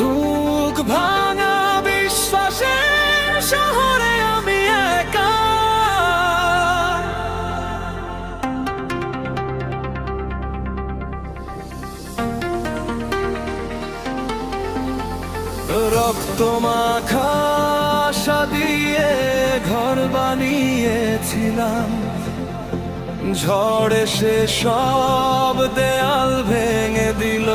বুক ভাঙা বিশ্বাসের শহরে আমি একা। রক্ত মাখা দিয়ে ঘর বানিয়েছিলাম। ঝড় এসে সব দেয়াল ভেঙে দিল।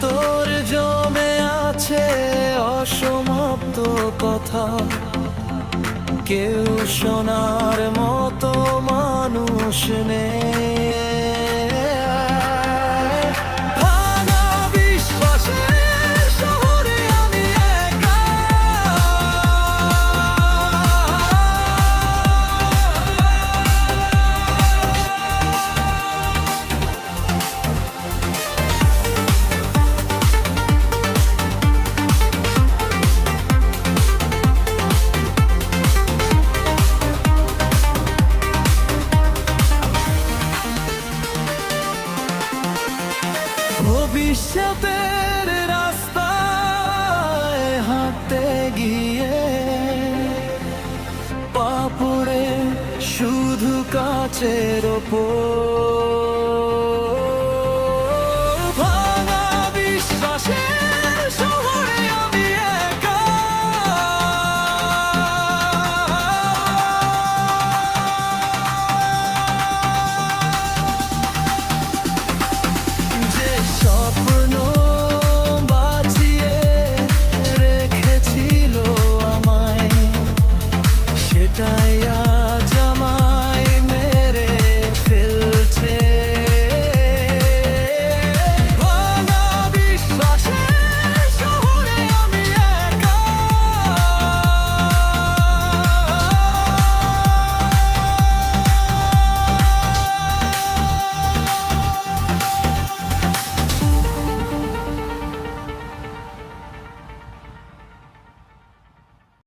ভেতর জমে আছে অসমাপ্ত কথা। কেউ শোনার মতো মানুষ নেই। ভবিষ্যতের রাস্তায় হাঁটতে গিয়ে পাপড়ে শুধু কাচের ওপর